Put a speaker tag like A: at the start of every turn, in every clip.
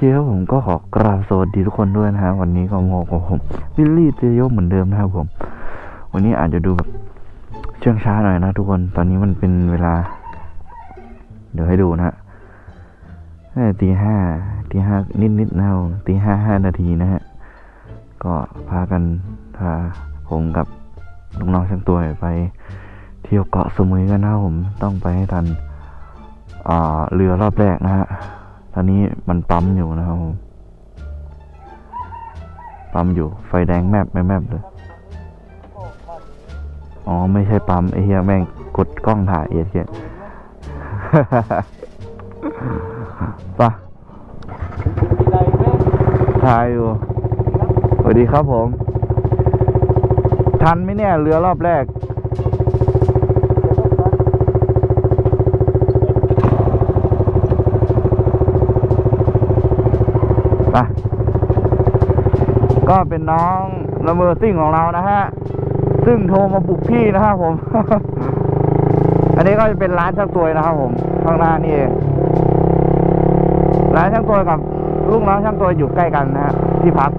A: เคครับผมก็ขอกราบสวัสดีทุกคนด้วยนะฮะวันนี้ก็มากับผมวิลลี่เตโยเหมือนเดิมนะครับผม วันนี้อาจจะดูแบบเชื่องช้าหน่อยนะทุกคนตอนนี้มันเป็นเวลา เดี๋ยวให้ดูนะฮะตีห้าตีห้านิดๆนะครับตีห้าห้านาทีนะฮะก็พากันพาผมกับน้องๆช่างตัวไป เที่ยวเกาะสมุยกันนะครับผมต้องไปให้ทันเรือรอบแรกนะฮะ อนนี้มันปั๊มอยู่นะครับผมปั๊มอยู่ ไฟแดงแมบไม่แมบเลย อ๋อ ไม่ใช่ปั๊มไอ้เหี้ยแม่งกดกล้องถ่ายเอียดเหี้ยปะถ่ายอยู่ สวัสดีครับผม ทันไหมเนี่ย เรือรอบแรก ไปก็เป็นน้องละเมอซิ่งของเรานะฮะ ซึ่งโทรมาปลุกพี่นะครับผม อันนี้ก็จะเป็นร้านช่างตัวนะครับผม ข้างหน้านี่เอง ร้านช่างตัวกับลูกน้องช่างตัวอยู่ใกล้กันนะฮะที่พัก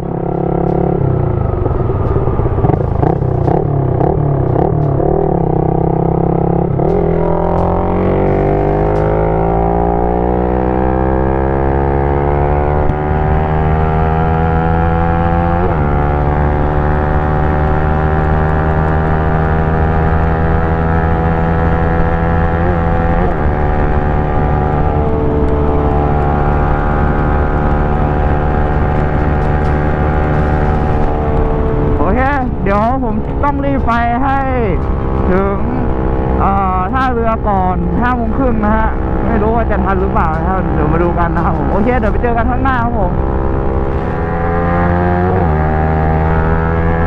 A: ท่าเรือก่อนห้าโมงครึ่งนะฮะ ไม่รู้ว่าจะทันหรือเปล่านะครับ เดี๋ยวมาดูกันนะครับผม โอเค เดี๋ยวไปเจอกันข้างหน้าครับผม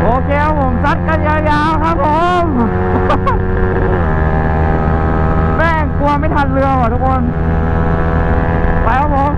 A: โอเคครับผมซัดกันยาวๆครับผม แม่งกลัวไม่ทันเรือว่ะทุกคน ไปครับผม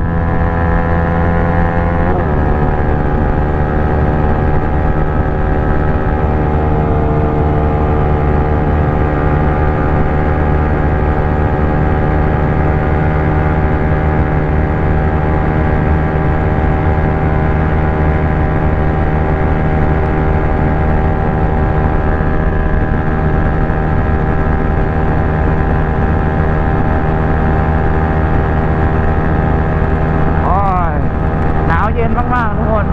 A: โอ้ยหนาวเย็นมากๆทุกคน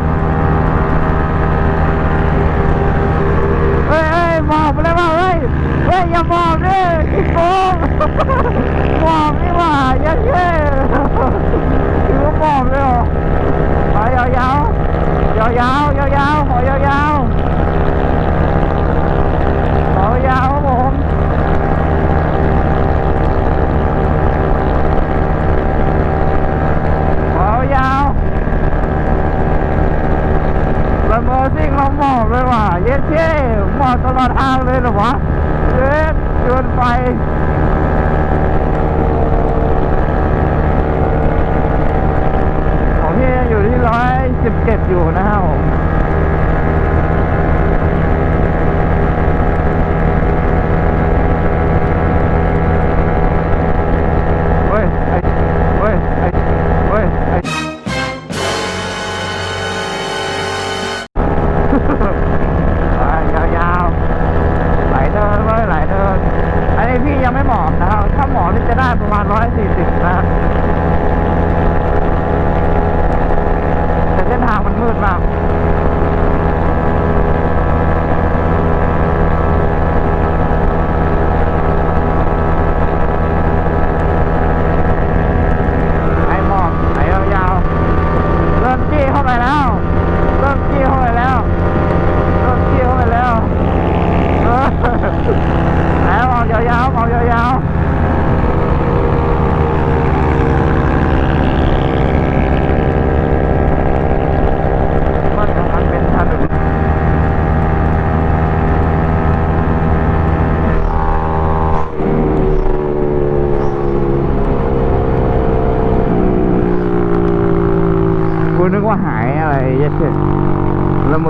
A: เฮ้ยเฮ้ยหมอบไปเลยว่าเฮ้ย เฮ้ย อย่าหมอบดิขี้โกง หมอบนี่หว่าเยัดเย่ถือว่าหมอบเลยเหรอไปยาวยาวยาวยาวยาวๆขอยาวยาวๆขอยาวครับผมขอยาวละเมอซิ่งเราหมอบเลยว่ะเย็ดเช่หมอบ ตลอดทางเลยหรอวะเย็ดเกินไปของพี่ยังอยู่ที่ร้อยสิบเจ็ดอยู่นะครับผม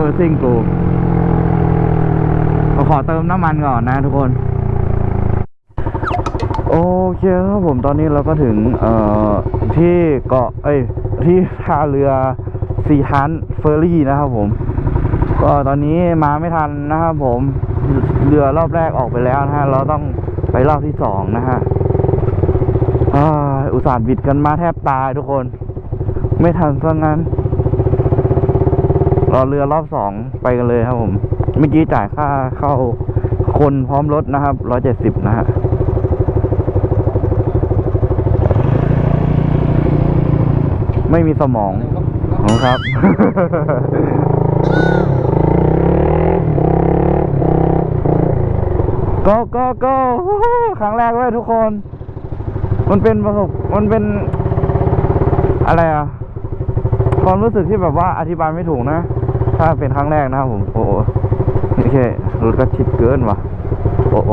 A: ละเมอซิ่งกูขอเติมน้ำมันก่อนนะทุกคน โอเคครับผมตอนนี้เราก็ถึง เอ่อ ที่เกาะเอ้ย ที่ท่าเรือซีทันเฟอร์รี่นะครับผม ก็ตอนนี้มาไม่ทันนะครับผม เรือรอบแรกออกไปแล้วนะฮะ เราต้องไปรอบที่สองนะฮะอ่าอุตส่าห์บิดกันมาแทบตายทุกคน ไม่ทันซะงั้น รอเรือรอบสองไปกันเลยครับผมเมื่อกี้จ่ายค่าเข้าคนพร้อมรถนะครับร้อยเจ็ดสิบนะฮะไม่มีสมองของครับ ก็ก็ก็ครั้งแรกเว้ยทุกคน มันเป็นประสบ มันเป็น อะไรอะความรู้สึกที่แบบว่าอธิบายไม่ถูกนะ ถ้าเป็นครั้งแรกนะครับผม โอ้โหโอเครถก็ชิดเกินว่ะ โอ้โห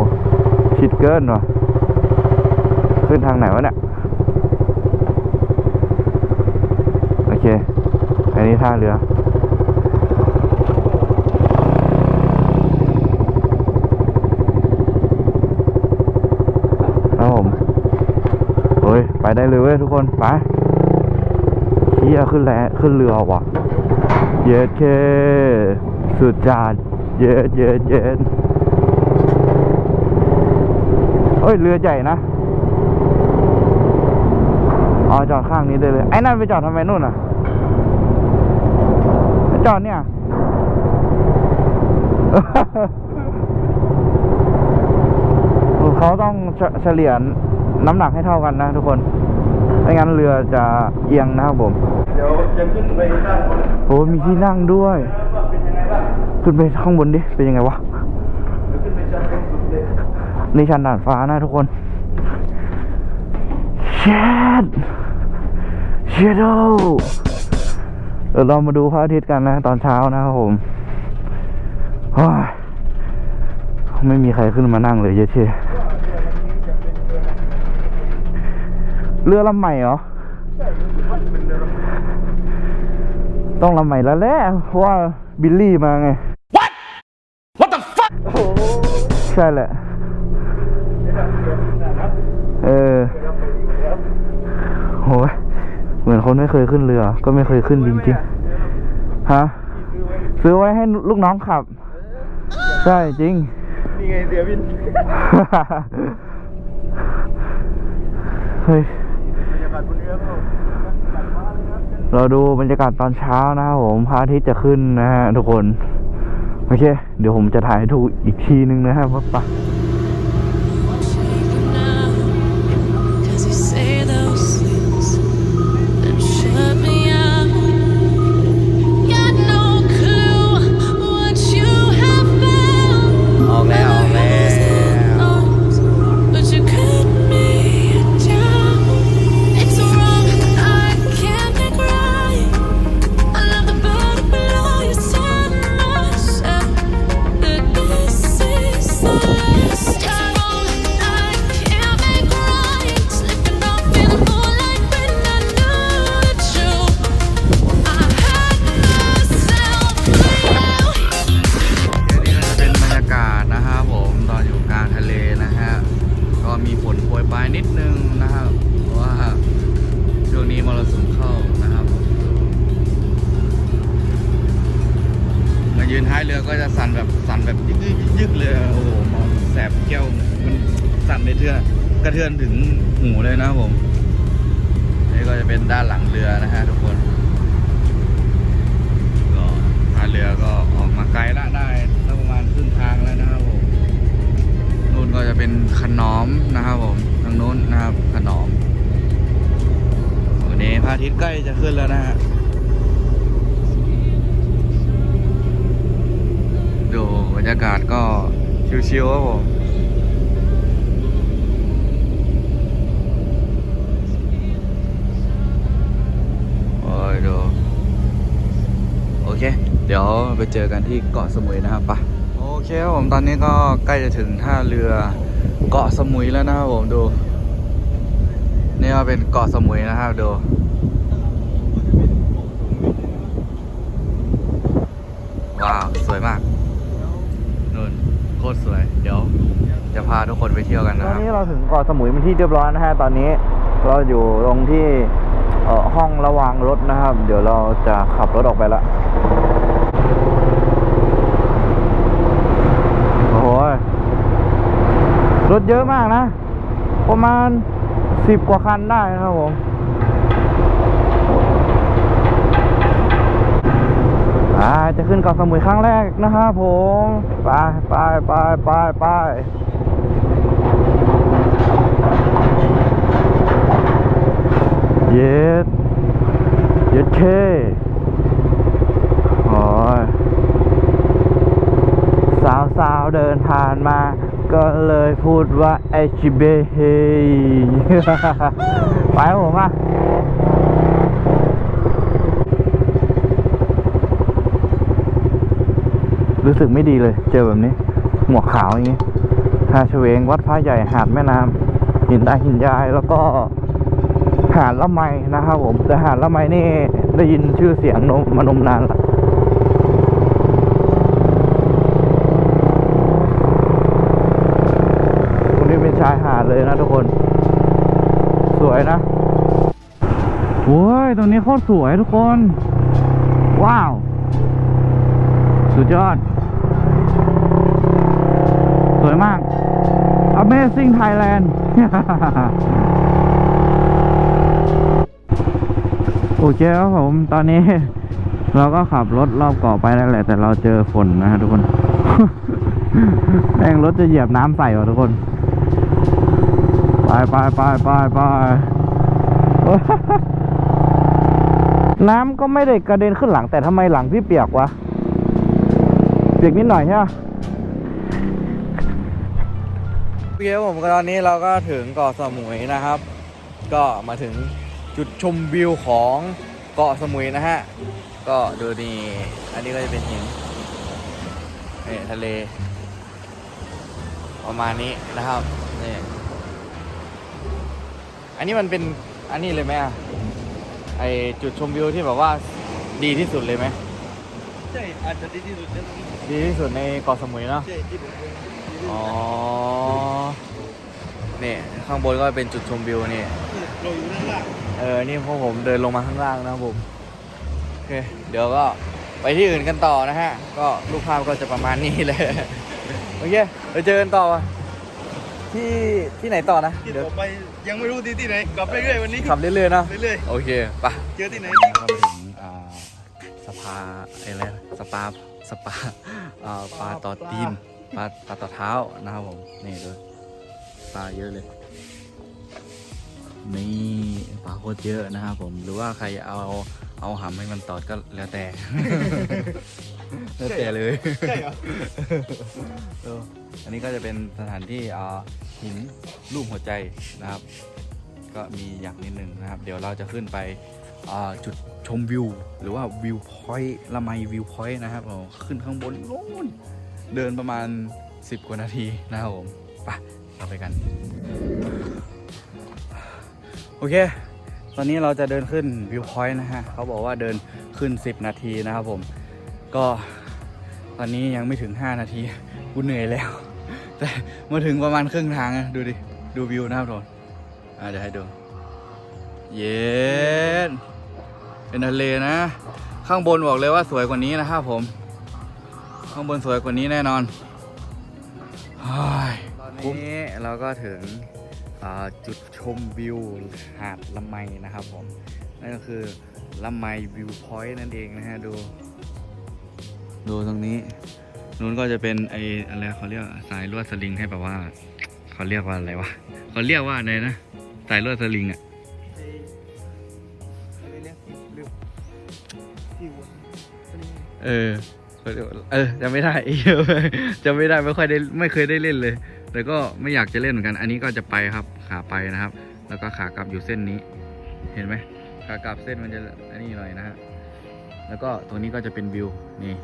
A: ชิดเกินว่ะ ขึ้นทางไหนวะเนี่ย โอเค อันนี้ท่าเรือครับผมเฮ้ย ไปได้เลยเว้ยทุกคน ไปเฮียขึ้นแลขึ้นเรือว่ะ เย็ดเคสุดจานเย็ดเย็ดเย็ดเฮ้ยเรือใหญ่นะอ๋อจอดข้างนี้ได้เลย ไอ้นั่นไปจอดทำไมนู่นอะ จอดเนี่ย เขาต้องเฉเฉลี่ยน้ำหนักให้เท่ากันนะทุกคน ไม่งั้นเรือจะเอียงนะครับผม
B: เดี๋ยวจะขึ้นไปด้านบน
A: โอ้มีที่นั่งด้วย
B: ว่าเป็นยังไงบ้าง
A: ขึ้นไปข้างบนดิ เป็นยังไงวะ
B: เดี๋ยวขึ้นไปชั้นบนสุดเลย
A: นี่ชั้นด่านฟ้านะทุกคนเช็ดเชดโดเดี๋ยวเรามาดูพระอาทิตย์กันนะ ตอนเช้านะครับผมโอ้ยไม่มีใครขึ้นมานั่งเลยเยอะเช่ เรือลำใหม่เหรอต้องลำใหม่แล้วแหละเพราะว่าบิลลี่มาไง What What the fuck ใช่แหละเออโหยเหมือนคนไม่เคยขึ้นเรือ ก็ไม่เคยขึ้นจริงๆฮะซื้อไว้ให้ลูกน้องขับ ใช่จริง
B: นี่ไงเสียวิน
A: เฮ้ย
B: บรรยากาศบนเรือก็ตัดมา เลยครับ
A: เราดูบรรยากาศตอนเช้านะครับผมพระอาทิตย์จะขึ้นนะฮะทุกคน โอเค เดี๋ยวผมจะถ่ายให้ดูอีกทีนึงนะครับว่าปะ นะครับขนอมวันนี้พระอาทิตย์ใกล้จะขึ้นแล้วนะฮะดูบรรยากาศก็ชิวๆครับผมโอ้ยดูโอเค เดี๋ยวไปเจอกันที่เกาะสมุยนะครับปะโอเคครับผมตอนนี้ก็ใกล้จะถึงท่าเรือเกาะสมุยแล้วนะครับผมดู นี่ก็เป็นเกาะสมุยนะครับดูว้าวสวยมากนู่นโคตรสวย เดี๋ยว จะ
C: พาทุกคนไปเที่ยวกันนะ
A: อ
C: คนรับ
A: นี้เราถึงเกาะสมุยเป็นที่เรียบร้อยนะฮะตอนนี้เราอยู่ตรงที่เอ่อห้องระวางรถนะครับ เดี๋ยวเราจะขับรถออกไปละโอ้โหรถเยอะมากนะ ประมาณ สิบกว่าคันได้นะครับผมอ่าจะขึ้นเกาะสมุยครั้งแรกนะครับผม ไปไปไปไปไปเย็ดเย็ดเคโอ้ยสาวสาวๆเดินผ่านมา ก็เลยพูดว่าไอชิเบเฮไปครับผมอะรู้สึกไม่ดีเลย เจอแบบนี้ หมวกขาวอย่างนี้หาเฉวงวัดพระใหญ่หาดแม่น้ำหินตาหินยายแล้วก็หาดละไมนะครับผม แต่หาดละไมนี่ได้ยินชื่อเสียงนมมานมนานละตรงนี้เป็น ชายหาดเลยนะทุกคน สวยนะโอ้ยตรงนี้โคตรสวยทุกคน ว้าว สุดยอด สวยมาก Amazing Thailand โอเคครับผม ตอนนี้ เราก็ขับรถรอบเกาะไปแล้วแหละ แต่เราเจอฝนนะฮะทุกคน แม่งรถจะเหยียบน้ำใส่ว่ะทุกคน ไปไปไปไปไปน้ำก็ไม่ได้กระเด็นขึ้นหลังแต่ทำไมหลังพี่เปียกวะ เปียกนิดหน่อยใช่ไหมเคครับผมก็ตอนนี้เราก็ถึงเกาะสมุยนะครับ ก็มาถึงจุดชมวิวของเกาะสมุยนะฮะ ก็ดูนี่ อันนี้ก็จะเป็นหินนี่ทะเล ประมาณนี้นะครับนี่ อันนี้มันเป็นอันนี้เลยไหมอะไอจุดชมวิวที่แบบว่าดีที่สุดเลยไหม
B: ใช่อาจจะดีที่สุดนะ
A: ดีที่สุดในเกาะสมุยเนาะ
B: ใช่ที่ผมเคยดีที่สุด
A: อ๋อนี่ข้างบนก็เป็นจุดชมวิวนี่
B: ที่เราอยู่ด้านล่าง
A: เออนี่พวกผมเดินลงมาข้างล่างนะครับผมโอเคเดี๋ยวก็ไปที่อื่นกันต่อนะฮะ ก็รูปภาพก็จะประมาณนี้เลยโอเคเดี๋ยวเจอกันต่อ ที่ที่ไหนต่อนะ
B: ที่
A: เดี๋ยว
B: ต่อไปยังไม่รู้ที่ที่ไหนกลับไปเรื่อยวันนี้
A: ขับเรื่อยๆเนาะ
B: เรื่อย
A: โอเคไป
B: ๆเจอที่ไหน
A: เข้ามาถึงอ่าสภาอะไรนะสปาสปาอ่าปลาต่อตีนปลาปลาต่อเท้านะครับผมนี่ดูปลาเยอะเลยนี่ปลาโคตรเยอะนะครับผมหรือว่าใครเอาเอาหำให้มันตอดก็แล้วแต่แล้วแต่เลย
B: ใช่เหรอ
A: เอันนี้ก็จะเป็นสถานที่หินรูปหัวใจนะครับ ก็มีอย่างนิดนึงนะครับ เดี๋ยวเราจะขึ้นไปจุดชมวิว หรือว่าวิวพอยต์ละไมวิวพอยต์นะครับผมขึ้นข้างบนโน้นเดินประมาณ 10 กว่านาทีนะครับผมไปเราไปกัน โอเค ตอนนี้เราจะเดินขึ้นวิวพอยต์นะฮะเขาบอกว่าเดินขึ้น 10 นาทีนะครับผม ก็ตอนนี้ยังไม่ถึง 5 นาทีกูเหนื่อยแล้ว แต่มาถึงประมาณครึ่งทางอะดูดิ ดูวิวนะครับทุกคนอ่าเดี๋ยวให้ดู เย็นเป็นทะเลนะ ข้างบนบอกเลยว่าสวยกว่านี้นะครับผม ข้างบนสวยกว่านี้แน่นอนตอนนี้เราก็ถึงจุดชมวิวหาดละไมนะครับผม นั่นก็คือละไมวิวพอยต์นั่นเองนะฮะดู ดูตรงนี้ นู้นก็จะเป็นไออะไรเขาเรียกสายลวดสลิงให้แบบว่าเขาเรียกว่าอะไรวะเขาเรียกว่าอะไรนะสายลวดสลิงอะ
B: เอ
A: อเขาเรียกว่าเออจำไม่ได้จำไม่ได้ไม่ค่อยได้ไม่เคยได้เล่นเลย แต่ก็ไม่อยากจะเล่นเหมือนกัน อันนี้ก็จะไปครับขาไปนะครับ แล้วก็ขากลับอยู่เส้นนี้ เห็นไหมขากลับเส้นมันจะอันนี้หน่อยนะฮะแล้วก็ตรงนี้ก็จะเป็นวิวนี่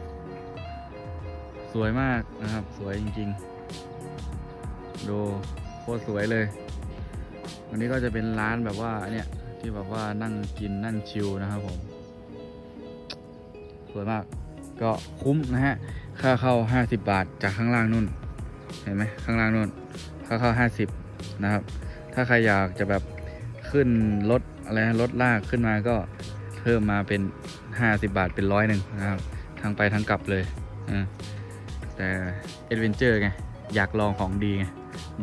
A: สวยมากนะครับ สวยจริง ๆ ดูโคตรสวยเลย วันนี้ก็จะเป็นร้านแบบว่าเนี่ยที่แบบว่านั่งกินนั่งชิลนะครับผม สวยมาก ก็คุ้มนะฮะ ค่าเข้า 50 บาทจากข้างล่างนู่น เห็นไหมข้างล่างนู่น ค่าเข้าห้าสิบนะครับ ถ้าใครอยากจะแบบขึ้นรถอะไรรถลากขึ้นมาก็เพิ่มมาเป็นห้าสิบาทเป็นร้อยหนึ่งนะครับ ทั้งไปทั้งกลับเลย อ่า แต่เอดเวนเจอร์ไง อยากลองของดีไง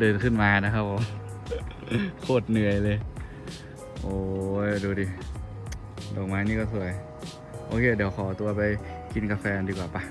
A: เดินขึ้นมานะครับผม โคตรเหนื่อยเลย โอ้ย ดูดิ ดอกไม้นี่ก็สวย โอเค เดี๋ยวขอตัวไปกินกาแฟดีกว่าปะ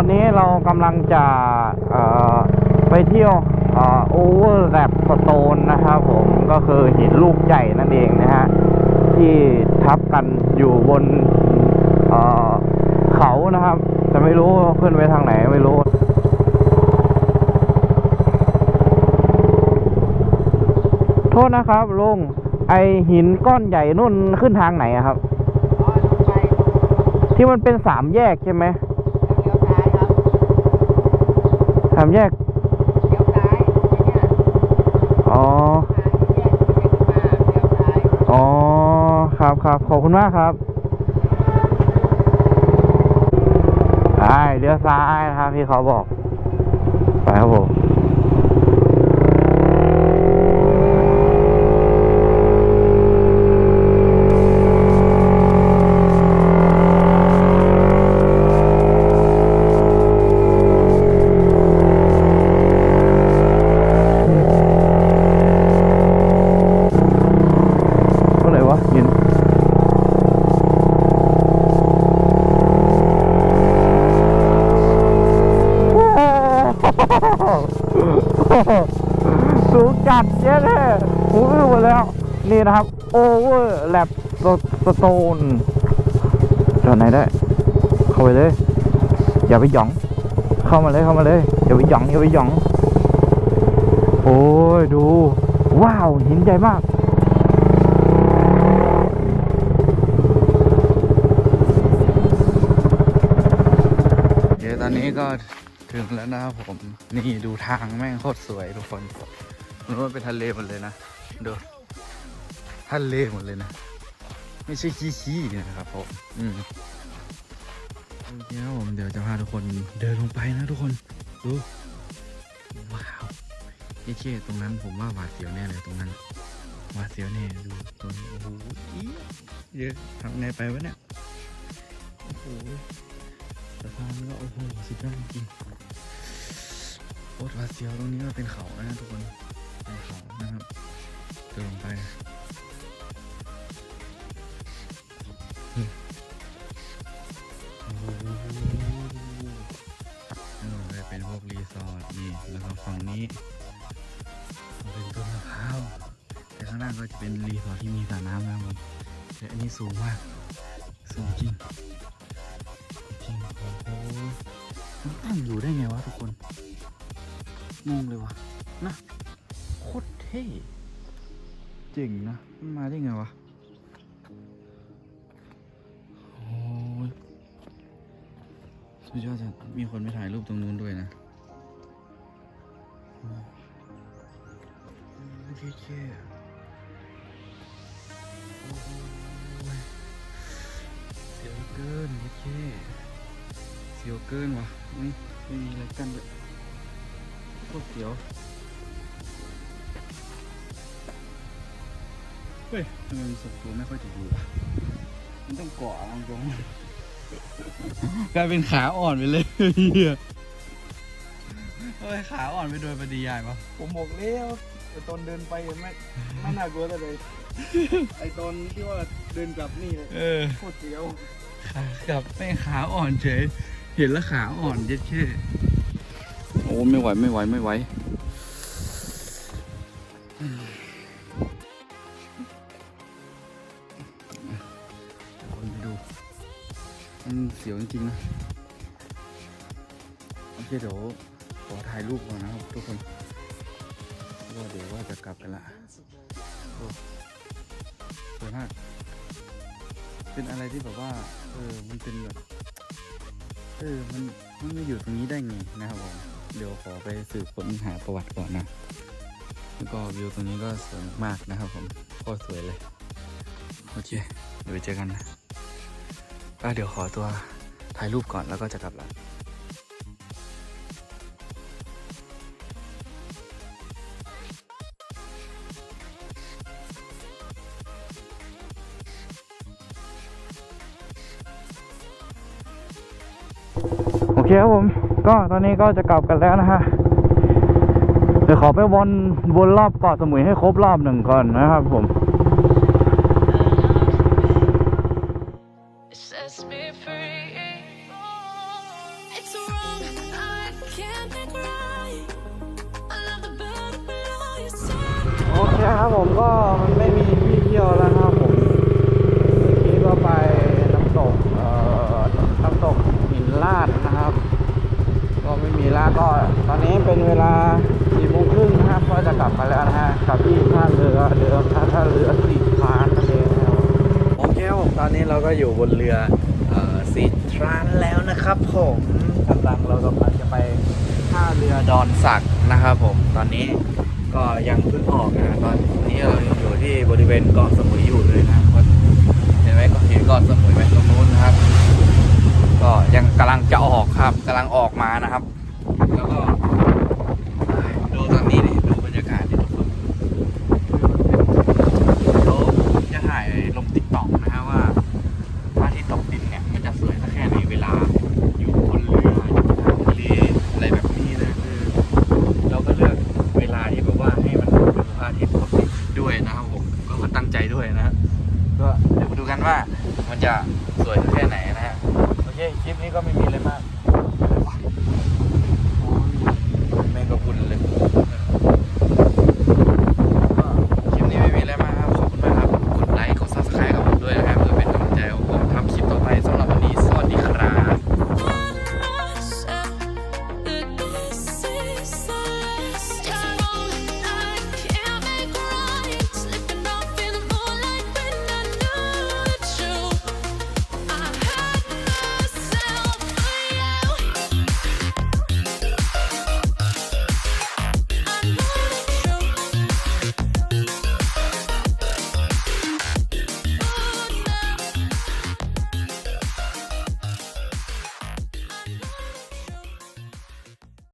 C: อนนี้เรากำลังจะเอ่อไปเที่ยวโอเวอร์แลบสโตนนะครับผมก็คือหินลูกใหญ่นั่นเองนะฮะ ที่ทับกันอยู่บนเอ่อเขานะครับ แต่ไม่รู้ขึ้นไปทางไหนไม่รู้โทษนะครับลุงไอหินก้อนใหญ่นุ่นขึ้นทางไหนอะครับ ที่มันเป็นสามแยกใช่ไหมสามแยกอ๋ออ๋อ ครับครับขอบคุณมากครับใช่เลี้ยวซ้ายนะครับที่เขาบอก ไปครับผม สูงจัดเยอะเลยหูอื้อหมดแล้ว นี่นะครับ โอเวอร์แลบสโตนจอดไหนได้ เข้าไปเลย อย่าไปหยอง เข้ามาเลยเข้ามาเลย อย่าไปหยองอย่าไปหยอง โอ้ยดู ว้าวหินใหญ่มาก
A: เคตอนนี้ก็ ถึงแล้วนะครับผม นี่ดูทางแม่งโคตรสวยทุกคนมันว่าเป็นทะเลหมดเลยนะดูทะเลหมดเลยนะ ไม่ใช่ขี้ๆนะครับผมอืมโอเคครับผมเดี๋ยวจะพาทุกคนเดินลงไปนะทุกคนดูว้าวเย้เช่ตรงนั้นผมว่าหวาดเสียวแน่เลยตรงนั้นหวาดเสียวแน่ดูตรงนี้โอ้โหเยอะทำไงไปวะเนี่ยโอ้โหสะพานก็โอ้โหสุดยอดจริง ตรหวาดเสียวตรงนี้ก็เป็นเขานะทุกคนเป็นเขานะครับเดินลงไปนี่โอ้โหนี่นเลยเป็นพวกรีสอร์ทนี่แล้วก็ฝั่งนี้เป็นต้นมะพร้าวแต่ข้างล่างก็จะเป็นรีสอร์ทที่มีสระน้ำนะครับผมแต่อันนี้สูงมากสูงจริงจริงโอ้โหมันตั้งอยู่ได้ไงวะทุกคน งงเลยวะนะโคตรเท่เจ๋งนะมันมาได้ไงวะโอ้ยสุดยอดจังมีคนไปถ่ายรูปตรงนู้นด้วยนะโอ้โอ้ยเท่ๆอะโอ้ยเสียวเกินเท่ๆเสียวเกินว่ะไม่ไม่มีอะไรกันเลย โคตรเสียวเฮ้ยทำไมมันสุกตัวไม่ค่อยจะดีวะมันต้องเกาะเองตรงกลายเป็นขาอ่อนไปเลยเฮียเฮ้ยขาอ่อนไปโดยปฏิยายปะ
B: ผมบอกแล้วไอตอนเดินไปไม่ไม่น่ากลัวเลย ไอตอนที่ว่าเดินกลับนี่เลย
A: เออ
B: โคตรเสียว
A: ขากลับไม่ขาอ่อนเฉย เห็นแล้วขาอ่อนเย็ดเช่ โอ้ไม่ไหวไม่ไหวไม่ไหวคนไปดูมันเสียวจริงๆนะโอเคเดี๋ยวขอถ่ายรูปก่อนนะครับทุกคนว่าเดี๋ยวว่าจะกลับกันละโอ้สวยมาก เป็นอะไรที่แบบว่า เออ มันเป็นแบบ เออ มัน มันไม่อยู่ตรงนี้ได้ไงนะครับผม เดี๋ยวขอไปสืบค้นหาประวัติก่อนนะแล้วก็วิวตรงนี้ก็สวยมากนะครับผมโคตรสวยเลย โอเค เดี๋ยวไปเจอกันนะก็เดี๋ยวขอตัวถ่ายรูปก่อนแล้วก็จะกลับละ
C: โอเคครับผม ก็ตอนนี้ก็จะกลับกันแล้วนะฮะ เดี๋ยวขอไปวนวนรอบเกาะสมุยให้ครบรอบหนึ่งก่อนนะครับผม
D: It sets me free. It's wrong, I can't think right. I love the bird below your sun.
C: โอเคครับผมก็มันไม่มีที่เที่ยวแล้วนะครับผมเมื่อกี้ก็ไปน้ำตก เอ่อ น้ำตกหินลาดนะครับก็ไมีล้วก็ตอนนี้เป็นเวลาสี่โมงครึ่งนะครับก็จะกลับมาแล้วนะฮะกลับที่ท่าเรือเดิมท่าท่าเรือสีพานนั่นเอง
A: โอเคครับผมตอนนี้เราก็อยู่บนเรือเออสีทรานแล้วนะครับผมกำลังเรากำลังจะไปท่าเรือดอนสักนะครับผมตอนนี้ก็ยังเพิ่งออกนะตอนนี้เราอยู่ที่บริเวณเกาะสมุยอยู่เลยนะครับเห็นไหมก็เห็นเกาะสมุยไหมตรงนู้นนะครับ ก็ยังกำลังจะออกครับกำลังออกมานะครับ แล้วก็